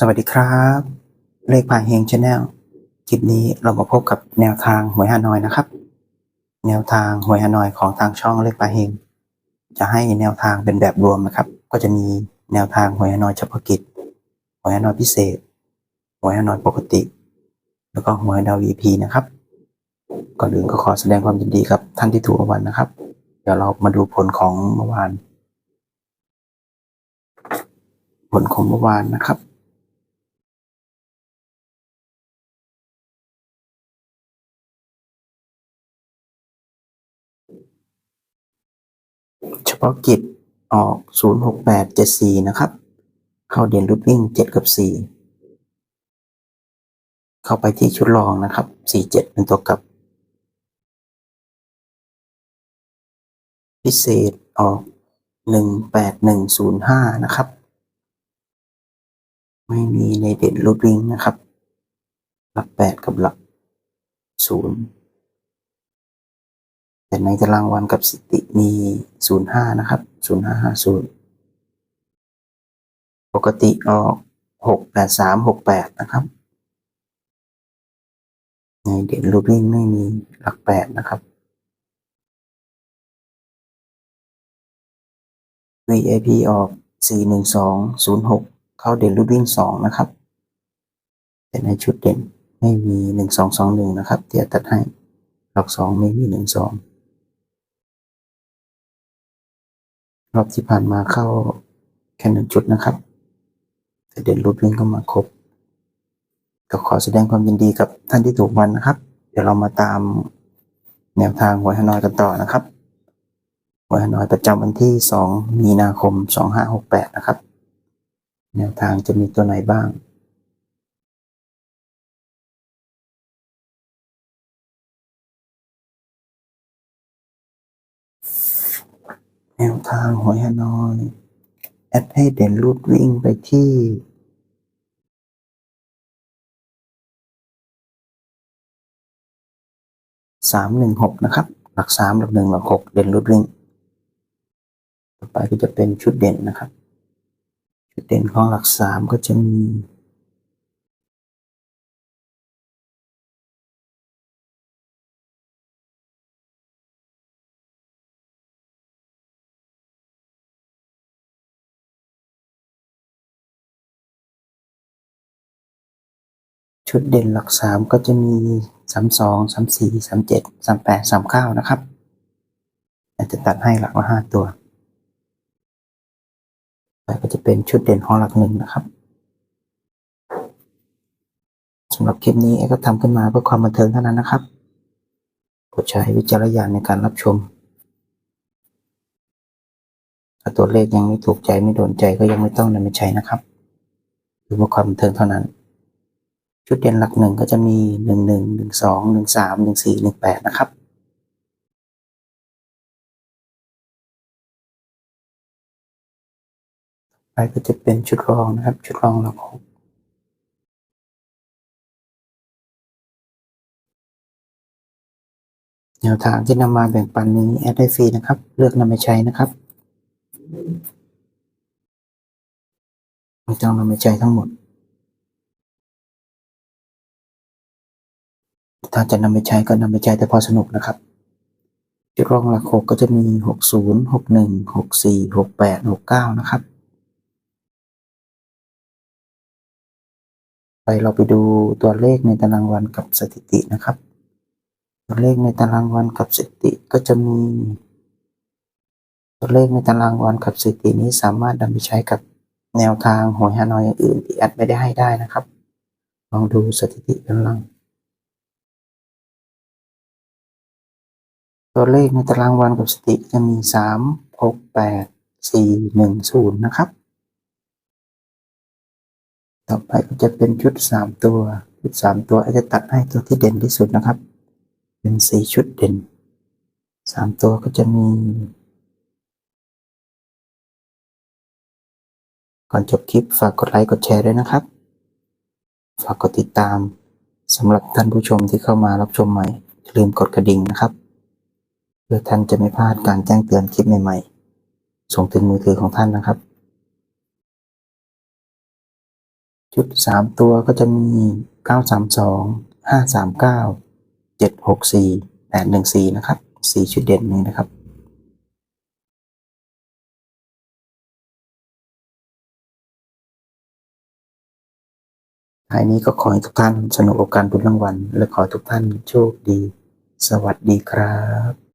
สวัสดีครับ เลขพาเฮงชาแนลคลิปนี้เรามาพบกับแนวทางหวยฮานอยนะครับ แนวทางหวยฮานอยของทางช่องเลขพาเฮงจะให้แนวทางเป็นแบบรวมนะครับ ก็จะมีแนวทางหวยฮานอยเฉพาะกิจหวยฮานอยพิเศษหวยฮานอยปกติ แล้วก็หวยดาว VP นะครับ ก่อนอื่นก็ขอแสดงความยินดีกับท่านที่ถูกรางวัลนะครับ เดี๋ยวเรามาดูผลของเมื่อวาน ผลของเมื่อวานนะครับ พาะกิจออก 06874 นะครับ เข้าเด่นรูดวิ่ง 7 กับ 4 เข้าไปที่ชุดรองนะครับ 47 เป็นตัวกลับ พิเศษออก 18105 นะครับ ไม่มีในเด่นรูดวิ่งนะครับ หลัก 8 กับหลัก 0 แต่ในตารางวันกับสิติมี 05 นะครับ 0550 ปกติออก 68368 นะครับ ในเด่นรูปวิ่งไม่มีหลัก 8 นะครับ VIP ออก 41206 เข้าเด่นรูปวิ่ง 2 นะครับ แต่ในชุดเด่นไม่มี 1221 นะครับ เดี๋ยวตัดให้หลัก 2 ไม่มี 12 รอบที่ผ่านมาเข้าแค่หนึ่งจุดนะครับ แต่เด่นรูดวิ่งก็มาครบก็ขอแสดงความยินดีกับท่านที่ถูกวันนะครับ เดี๋ยวเรามาตามแนวทางหวยฮานอยกันต่อนะครับหวยฮานอยประจำวันที่ 2 มีนาคม 2568 นะครับ แนวทางจะมีตัวไหนบ้าง แนวทางหวยฮานอยแอดให้เด่นรูดวิ่งไปที่สามหนึ่งหกนะครับ หลักสามหลักหนึ่งหลักหกเด่นรูดวิ่ง ต่อไปก็จะเป็นชุดเด่นนะครับ ชุดเด่นของหลักสามก็จะมี ชุดเด่นหลักสามก็จะมีสามสองสามสี่สามเจ็ดสามแปดสามเก้านะครับอาจจะตัดให้หลักละห้าตัวแต่ก็จะเป็นชุดเด่นของหลักหนึ่งนะครับสำหรับคลิปนี้เอก็ทำขึ้นมาเพื่อความบันเทิงเท่านั้นนะครับโปรดใช้วิจารณญาณในการรับชมถ้าตัวเลขยังไม่ถูกใจไม่โดนใจก็ยังไม่ต้องนำไปใช้นะครับคือเพื่อความบันเทิงเท่านั้น ชุดเด่นหลักหนึ่งก็จะมีหนึ่งหนึ่งหนึ่งสองหนึ่งสามหนึ่งสี่หนึ่งแปดนะครับ ไปก็จะเป็นชุดรองนะครับ ชุดรองหลักหกแนวทางที่นำมาแบ่งปันนี้แอดได้ฟรีนะครับ เลือกนำไปใช้นะครับไม่ต้องนำไปใช้ทั้งหมด ถ้าจะนำไปใช้ก็นำไปใช้แต่พอสนุกนะครับจุดรองหลักหกก็จะมีหกศูนย์หกหนึ่งหกสี่หกแปดหกเก้านะครับ ไปเราไปดูตัวเลขในตารางวันกับสถิตินะครับ ตัวเลขในตารางวันกับสถิติก็จะมี ตัวเลขในตารางวันกับสถิตินี้สามารถนำไปใช้กับแนวทางหวยฮานอยอย่างอื่นที่แอดไม่ได้ให้ได้นะครับ ลองดูสถิติด้านล่าง ตัวเลขในตารางวันกับสติจะมีสามหกแปดสี่หนึ่งศูนย์นะครับ ต่อไปก็จะเป็นชุดสามตัว ชุดสามตัวอาจจะตัดให้ตัวที่เด่นที่สุดนะครับ เป็นสี่ชุดเด่นสามตัวก็จะมี ก่อนจบคลิปฝากกดไลค์กดแชร์ด้วยนะครับ ฝากกดติดตามสำหรับท่านผู้ชมที่เข้ามารับชมใหม่อย่าลืมกดกระดิ่งนะครับ พื่อท่านจะไม่พลาดการแจ้งเตือนคลิปใหม่ๆ ส่งถึงมือถือของท่านนะครับ ชุดสามตัวก็จะมีเก้าสามสองห้าสามเก้าเจ็ดหกสี่แปดหนึ่งสี่นะครับสี่ชุดเด่นนี้นะครับ ท้ายนี้ก็ขอให้ทุกท่านสนุกกับการบุญรางวัล และขอทุกท่านโชคดี สวัสดีครับ